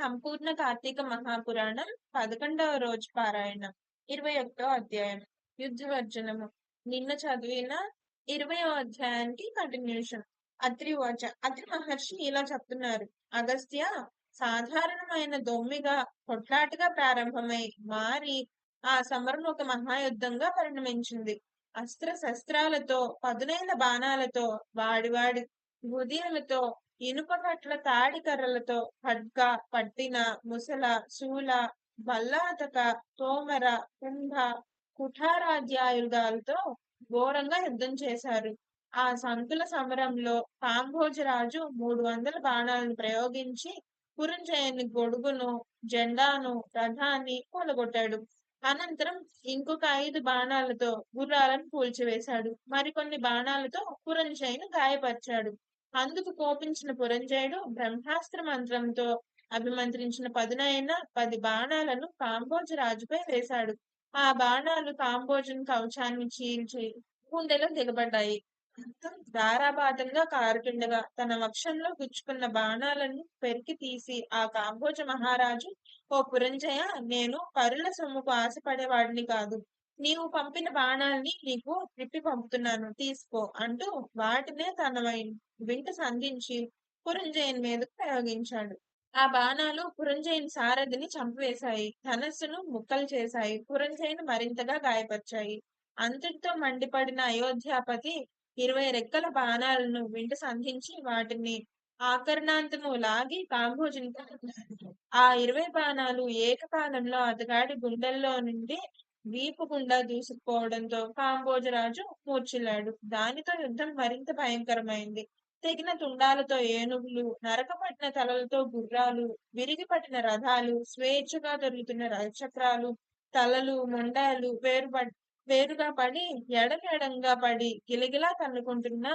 సంపూర్ణ కార్తీక మహాపురాణం పదకొండవ రోజు పారాయణం ఇరవై ఒకటో అధ్యాయం యుద్ధవర్జనము. నిన్న చదివిన ఇరవయో అధ్యాయానికి కంటిన్యూషన్. అత్రి వాచ అత్రి మహర్షి ఇలా చెప్తున్నారు. అగస్త్య సాధారణమైన దొమ్మిగా కొట్లాటగా ప్రారంభమై మారి ఆ సమరం ఒక మహాయుద్ధంగా పరిణమించింది. అస్త్ర శస్త్రాలతో పదునైన బాణాలతో వాడివాడి హృదయాలతో ఇనుప కట్ల తాడి కర్రలతో ఖడ్గ పట్టిన ముసల శూల బల్లాతక తోమర కుంభ కుఠారాధ్యాయుధాలతో ఘోరంగా యుద్ధం చేశారు. ఆ సంకుల సమరంలో కాంభోజరాజు మూడు వందల బాణాలను ప్రయోగించి పురంజయుని గొడుగును జెండాను రథాన్ని కూలగొట్టాడు. అనంతరం ఇంకొక ఐదు బాణాలతో గుర్రాలను కూల్చివేశాడు. మరికొన్ని బాణాలతో పురంజయుని గాయపరిచాడు. అందుకు కోపించిన పురంజయుడు బ్రహ్మాస్త్ర మంత్రంతో అభిమంత్రించిన పదునైన పది బాణాలను కాంబోజ రాజుపై వేశాడు. ఆ బాణాలు కాంబోజుని కవచాన్ని చీల్చి గుండెలో దిగబడ్డాయి. రక్తం ధారాపాతంగా కారుతుండగా తన వక్షంలో గుచ్చుకున్న బాణాలను పెరికి తీసి ఆ కాంబోజ మహారాజు ఓ పురంజయ నేను పరుల సొమ్ముకు ఆశపడేవాడిని కాదు. నీవు పంపిన బాణాల్ని నీకు తిప్పి పంపుతున్నాను. తీసుకో అంటూ వాటినే తన వింట సంధించి పురంజయన్ మీదకు ప్రయోగించాడు. ఆ బాణాలు పురంజయన్ సారథిని చంపివేశాయి. ధనస్సును ముక్కలు చేశాయి. పురంజయన్ మరింతగా గాయపరిచాయి. అంతటితో మండిపడిన అయోధ్యాపతి ఇరవై రెక్కల బాణాలను వింట సంధించి వాటిని ఆకరణాంతము లాగి కాంభోజుని ఆ ఇరవై బాణాలు ఏకకాలంలో అతగాడి గుండెల్లో నుండి వీపు గుండా దూసుకుపోవడంతో కాంబోజరాజు మూర్చిల్లాడు దానితో యుద్ధం మరింత భయంకరమైంది. తెగిన తుండాలతో ఏనుగులు నరకపట్టిన తలలతో గుర్రాలు విరిగి పట్టిన రథాలు స్వేచ్ఛగా దొరుకుతున్న రథచక్రాలు తలలు మొండాలు వేరు వేరుగా పడి ఎడకెడంగా పడి గిలగిలా తన్నుకుంటున్న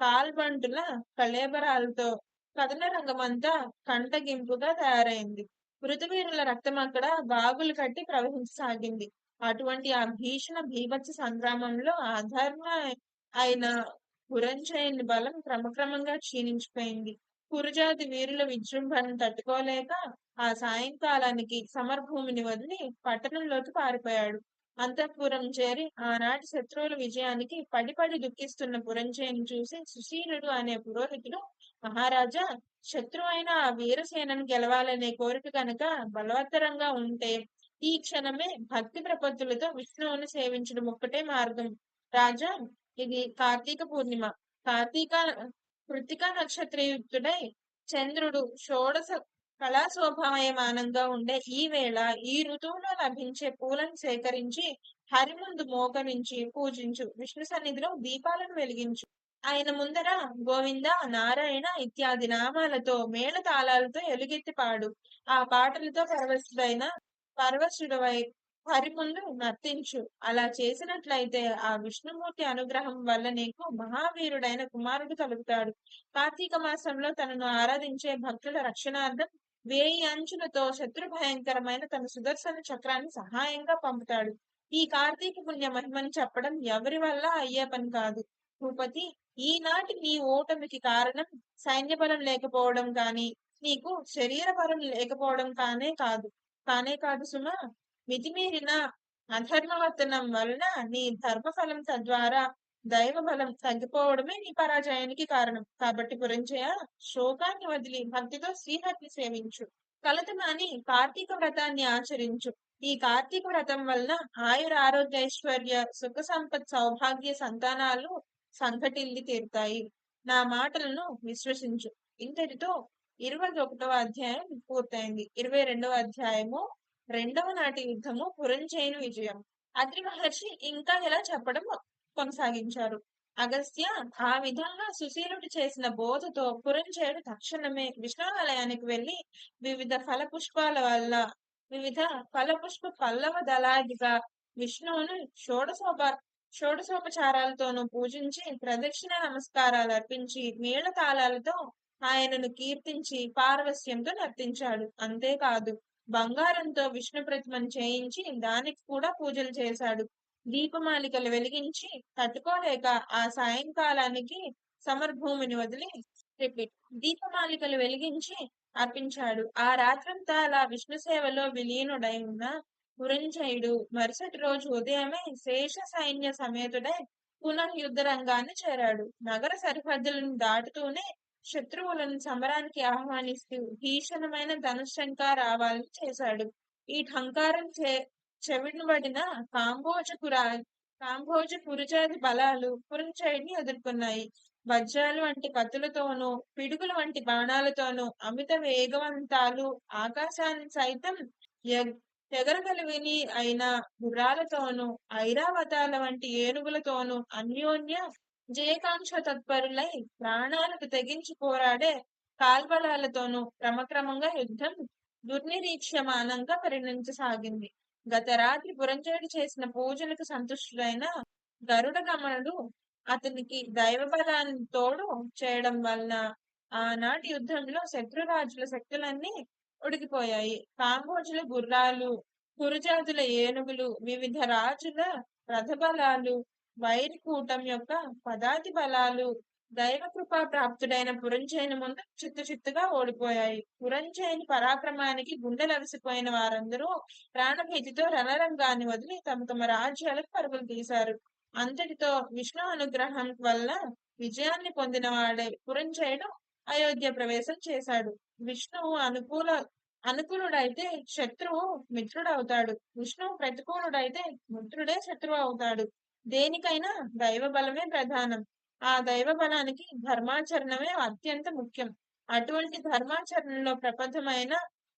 కాల్బంటుల కళేబరాలతో కథన రంగమంతా కంటగింపుగా తయారైంది. మృతవీరుల రక్తం అక్కడ బాగులు కట్టి ప్రవహించసాగింది. అటువంటి ఆ భీషణ భీభత్స సంగ్రామంలో ఆధారణ అయిన పురంజయుని బలం క్రమక్రమంగా క్షీణించిపోయింది. కురుజాతి వీరుల విజృంభణను తట్టుకోలేక ఆ సాయంకాలానికి సమర్భూమిని వదిలి పట్టణంలోకి పారిపోయాడు. అంతఃపురం చేరి ఆనాటి శత్రువుల విజయానికి పడిపడి దుఃఖిస్తున్న పురంజయుని చూసి సుశీలుడు అనే పురోహితుడు మహారాజా శత్రువు అయిన ఆ వీరసేనను గెలవాలనే కోరిక కనుక బలవత్తరంగా ఉంటే ఈ క్షణమే భక్తి ప్రపత్తులతో విష్ణువును సేవించడం ఒక్కటే మార్గం. రాజా ఇది కార్తీక పూర్ణిమ. కార్తీక కృతిక నక్షత్రయుక్తుడై చంద్రుడు షోడశ కళా శోభాయమానంగా ఉండే ఈ వేళ ఈ ఋతువులో లభించే పూలను సేకరించి హరి ముందు మోకరించి పూజించు. విష్ణు సన్నిధిలో దీపాలను వెలిగించు. ఆయన ముందర గోవింద నారాయణ ఇత్యాది నామాలతో మేళ తాళాలతో ఎలుగెత్తి పాడు. ఆ పాటలతో పరవశుడైన పరవశుడవై హరి నర్తించు అలా చేసినట్లయితే ఆ విష్ణుమూర్తి అనుగ్రహం వల్ల నీకు మహావీరుడైన కుమారుడు కలుగుతాడు. కార్తీక మాసంలో తనను ఆరాధించే భక్తుల రక్షణార్థం వేయి అంచులతో శత్రు భయంకరమైన తన సుదర్శన చక్రాన్ని సహాయంగా పంపుతాడు. ఈ కార్తీక పుణ్య మహిమని చెప్పడం ఎవరి వల్ల అయ్యే పని కాదు. భూపతి ఈనాటి నీ ఓటమికి కారణం సైన్య బలం లేకపోవడం కాని నీకు శరీర బలం లేకపోవడం కానే కాదు. కానే కాదు సుమా మితిమీరిన అధర్మవర్తనం వలన నీ ధర్మఫలం తద్వారా దైవ బలం తగ్గిపోవడమే నీ పరాజయానికి కారణం. కాబట్టి పురంజయ శోకాన్ని వదిలి భక్తితో శ్రీహరిని సేవించు. కలతమాని కార్తీక వ్రతాన్ని ఆచరించు. ఈ కార్తీక వ్రతం వలన ఆయుర ఆరోగ్య ఐశ్వర్య సుఖ సంపత్ సౌభాగ్య సంతానాలు సంఘటిల్లి తీరుతాయి. నా మాటలను విశ్వసించు. ఇంతటితో ఇరవై ఒకటవ అధ్యాయం పూర్తయింది. ఇరవై రెండవ అధ్యాయము రెండవ నాటి యుద్ధము పురంజయుని విజయం. అద్రి మహర్షి ఇంకా ఇలా చెప్పడం కొనసాగించారు? అగస్త్య ఆ విధంగా సుశీలుడు చేసిన బోధతో పురంజయుడు తక్షణమే విష్ణాలయానికి వెళ్ళి వివిధ ఫలపుష్పాల వల్ల వివిధ ఫలపుష్ప పల్లవ దళాదిగా విష్ణువును షోడశోప షోడశోపచారాలతోనూ పూజించి ప్రదక్షిణ నమస్కారాలు అర్పించి మేళ తాళాలతో ఆయనను కీర్తించి పారవస్యంతో నర్తించాడు. అంతేకాదు బంగారంతో విష్ణు ప్రతిమను చేయించి దానికి కూడా పూజలు చేశాడు. దీపమాలికలు వెలిగించి తట్టుకోలేక ఆ సాయంకాలానికి సమర్భూమిని వదిలి రిపీట్ దీపమాలికలు వెలిగించి అర్పించాడు. ఆ రాత్రంతా అలా విష్ణు సేవలో విలీనుడై ఉన్న పురంజయుడు మరుసటి రోజు ఉదయమే శేష సైన్య సమేతుడై పునః యుద్ధ రంగాన్ని చేరాడు. నగర సరిహద్దులను దాటుతూనే శత్రువులను సమరానికి ఆహ్వానిస్తూ భీషణమైన ధనుశంకారావాలను చేశాడు. ఈ ఠంకారం చే చెవినబడిన కాంబోజపురా కాంబోజ పురుజాది బలాలు పురంజయుడిని ఎదుర్కొన్నాయి. వజ్రాలు వంటి కత్తులతోనూ పిడుగుల వంటి బాణాలతోనూ అమిత వేగవంతాలు ఆకాశాన్ని సైతం ఎగ్- ఎగరగలివిని అయిన గుర్రాలతోనూ ఐరావతాల వంటి ఏనుగులతోనూ అన్యోన్య జయకాంక్ష తత్పరులై ప్రాణాలకు తెగించి పోరాడే కాల్బలాలతోనూ క్రమక్రమంగా యుద్ధం దుర్నిరీక్ష్యమానంగా పరిణించసాగింది గత రాత్రి పురంజయుడు చేసిన పూజలకు సంతుష్టుడైన గరుడ గమనుడు అతనికి దైవ బలాన్ని తోడు చేయడం వలన ఆనాటి యుద్ధంలో శత్రురాజుల శక్తులన్నీ ఉడికిపోయాయి. కాంబోజుల గుర్రాలు కురుజాతుల ఏనుగులు వివిధ రాజుల రథబలాలు వైరికూటం యొక్క పదాతి బలాలు దైవ కృపా ప్రాప్తుడైన పురంజయుని ముందు చిత్తు చిత్తుగా ఓడిపోయాయి. పురంజయుని పరాక్రమానికి గుండెలవిసిపోయిన వారందరూ ప్రాణభీతితో రణరంగాన్ని వదిలి తమ తమ రాజ్యాలకు పరుగులు తీశారు. అంతటితో విష్ణు అనుగ్రహం వల్ల విజయాన్ని పొందిన వాడే పురంజయుడు అయోధ్య ప్రవేశం చేశాడు. విష్ణువు అనుకూల అనుకూలుడైతే శత్రువు మిత్రుడవుతాడు. విష్ణువు ప్రతికూలుడైతే మిత్రుడే శత్రువు అవుతాడు. దేనికైనా దైవ బలమే ప్రధానం. ఆ దైవ బలానికి ధర్మాచరణమే అత్యంత ముఖ్యం. అటువంటి ధర్మాచరణలో ప్రపథమైన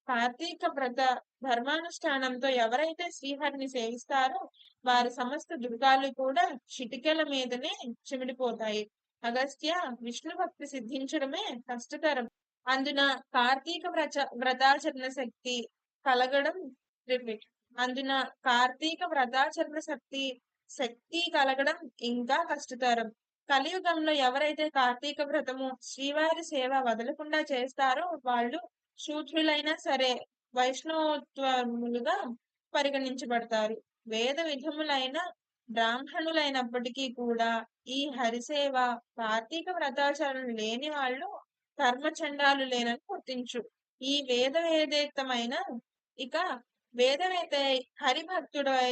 కార్తీక వ్రత ధర్మానుష్ఠానంతో ఎవరైతే శ్రీహరిని సేవిస్తారో వారి సమస్త దుర్గాలు కూడా చిటికెల మీదనే చిమిడిపోతాయి అగస్త్య విష్ణు భక్తి సిద్ధించడమే కష్టతరం. అందున కార్తీక వ్రత వ్రతాచరణ శక్తి కలగడం రిపీట్ అందున కార్తీక వ్రతాచరణ శక్తి శక్తి కలగడం ఇంకా కష్టతరం. కలియుగంలో ఎవరైతే కార్తీక వ్రతము శ్రీవారి సేవ వదలకుండా చేస్తారో వాళ్ళు శూద్రులైనా సరే వైష్ణవత్వములుగా పరిగణించబడతారు. వేద విధములైన బ్రాహ్మణులైనప్పటికీ కూడా ఈ హరిసేవ కార్తీక వ్రతాచరణ లేని వాళ్ళు కర్మచండాలు లేనని గుర్తించు. ఈ వేద వేదేత్తమైన ఇక వేదవేత హరిభక్తుడై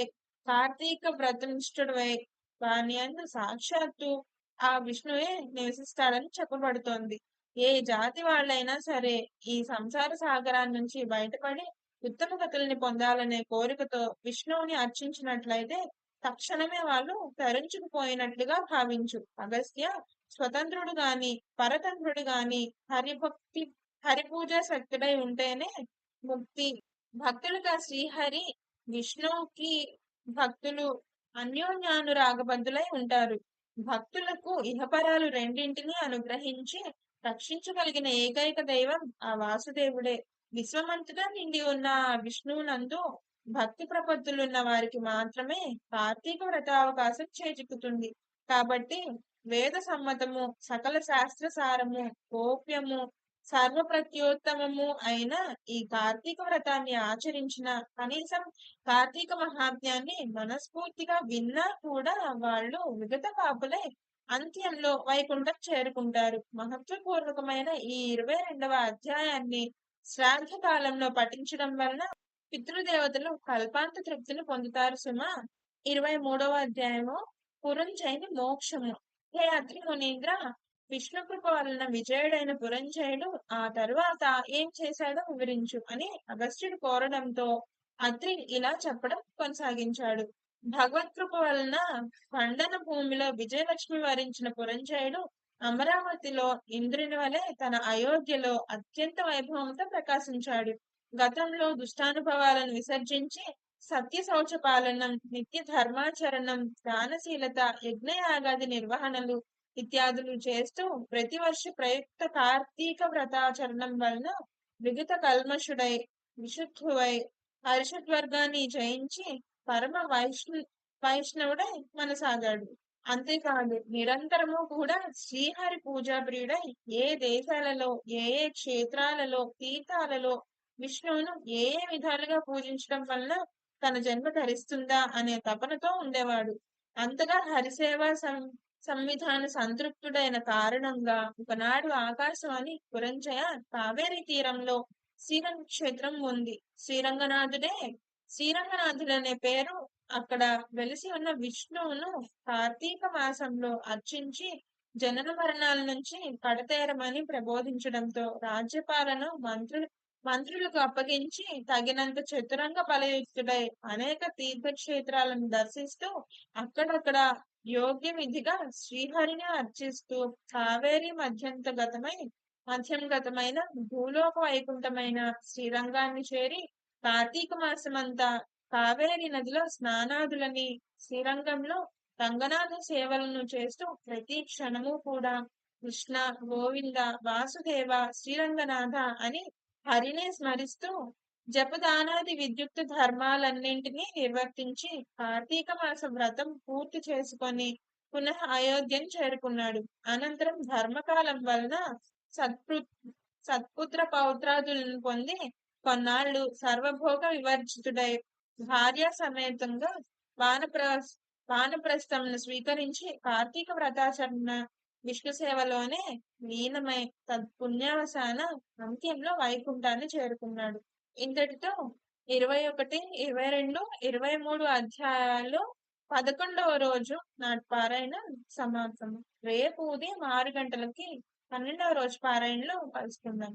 కార్తీక వ్రతనిష్ఠుడై వాని అందు సాక్షాత్తు ఆ విష్ణువే నివసిస్తాడని చెప్పబడుతోంది. ఏ జాతి వాళ్ళైనా సరే ఈ సంసార సాగరాన్ని నుంచి బయటపడి ఉత్తమ గతుల్ని పొందాలనే కోరికతో విష్ణువుని అర్చించినట్లయితే తక్షణమే వాళ్ళు తరించుకుపోయినట్లుగా భావించు. అగస్త్య స్వతంత్రుడు గాని పరతంత్రుడు గాని హరిభక్తి హరిపూజ శక్తుడై ఉంటేనే ముక్తి. భక్తులుగా శ్రీహరి విష్ణువుకి భక్తులు అన్యోన్యానురాగబద్ధులై ఉంటారు. భక్తులకు ఇహపరాలు రెండింటినీ అనుగ్రహించి రక్షించగలిగిన ఏకైక దైవం ఆ వాసుదేవుడే. విశ్వమంతటా నిండి ఉన్న విష్ణువునందు భక్తి ప్రపత్తులున్న వారికి మాత్రమే కార్తీక వ్రతావకాశం చేజిక్కుతుంది. కాబట్టి వేద సమ్మతము సకల శాస్త్ర సారము గోప్యము సర్వప్రత్యోత్తమము అయిన ఈ కార్తీక వ్రతాన్ని ఆచరించిన కనీసం కార్తీక మహాత్మ్యాన్ని మనస్ఫూర్తిగా విన్నా కూడా వాళ్ళు విగత పాపులే అంత్యంలో వైకుంఠం చేరుకుంటారు. మహత్వపూర్వకమైన ఈ ఇరవై రెండవ అధ్యాయాన్ని శ్రాద్ధ కాలంలో పఠించడం వలన పితృదేవతలు కల్పాంత తృప్తిని పొందుతారు సుమ. ఇరవై మూడవ అధ్యాయము పురంజైని మోక్షము. హే అత్రి మునీంద్ర విష్ణుకృప వలన విజయుడైన పురంజయుడు ఆ తరువాత ఏం చేశాడో వివరించు అని అగస్త్యుడు కోరడంతో అత్రి ఇలా చెప్పడం కొనసాగించాడు. భగవత్కృప వలన పండన భూమిలో విజయలక్ష్మి వరించిన పురంజయుడు అమరావతిలో ఇంద్రుని వలె తన అయోధ్యలో అత్యంత వైభవంతో ప్రకాశించాడు. గతంలో దుష్టానుభవాలను విసర్జించి సత్య శౌచ పాలనం నిత్య ధర్మాచరణం దానశీలత యజ్ఞయాగాది నిర్వహణలు ఇత్యాదులు చేస్తూ ప్రతి వర్ష ప్రయుక్త కార్తీక వ్రతాచరణం వలన విగత కల్మషుడై విశుద్ధువై హర్షద్వర్గాన్ని జయించి పరమ వైష్ణ వైష్ణవుడై మనసాగాడు. అంతేకాదు నిరంతరము కూడా శ్రీహరి పూజా ప్రియుడై ఏ దేశాలలో ఏ ఏ క్షేత్రాలలో తీర్థాలలో విష్ణువును ఏ ఏ విధాలుగా పూజించడం వలన తన జన్మ ధరిస్తుందా అనే తపనతో ఉండేవాడు. అంతగా హరిసేవ సం సంవిధాన సంతృప్తుడైన కారణంగా ఒకనాడు ఆకాశవాణి పురంజయ కావేరీ తీరంలో శ్రీరంగ క్షేత్రం ఉంది. శ్రీరంగనాథుడే శ్రీరంగనాథుడు అనే పేరు అక్కడ వెలిసి ఉన్న విష్ణువును కార్తీక మాసంలో అర్చించి జనన మరణాల నుంచి కడతేరమని ప్రబోధించడంతో రాజ్యపాలను మంత్రులు మంత్రులకు అప్పగించి తగినంత చతురంగ బలయుక్తుడై అనేక తీర్థక్షేత్రాలను దర్శిస్తూ అక్కడక్కడ యోగ్య విధిగా శ్రీహరిని అర్చిస్తూ కావేరి మధ్యంతగతమై మధ్యంగతమైన భూలోక వైకుంఠమైన శ్రీరంగాన్ని చేరి కార్తీక మాసమంతా కావేరి నదిలో స్నానాదులని శ్రీరంగంలో రంగనాథ సేవలను చేస్తూ ప్రతి క్షణము కూడా కృష్ణ గోవింద వాసుదేవ శ్రీరంగనాథ అని హరిని స్మరిస్తూ జపదానాది విద్యుక్త ధర్మాలన్నింటినీ నిర్వర్తించి కార్తీక మాస వ్రతం పూర్తి చేసుకొని పునః అయోధ్యను చేరుకున్నాడు. అనంతరం ధర్మకాలం వలన సత్పు సత్పుత్ర పౌత్రాదులను పొంది కొన్నాళ్ళు సర్వభోగ వివర్జితుడై భార్య సమేతంగా వానప్ర వానప్రస్థంను స్వీకరించి కార్తీక వ్రతాచరణ విష్ణు సేవలోనే లీనమై తత్పుణ్యావసాన అంత్యంలో వైకుంఠాన్ని చేరుకున్నాడు. ఇంతటితో ఇరవై ఒకటి ఇరవై రెండు ఇరవై మూడు అధ్యాయాలు పదకొండవ రోజు నాటి పారాయణ సమాప్తం. రేపు ఉదయం ఆరు గంటలకి పన్నెండవ రోజు పారాయణలో కలుసుకుందాం.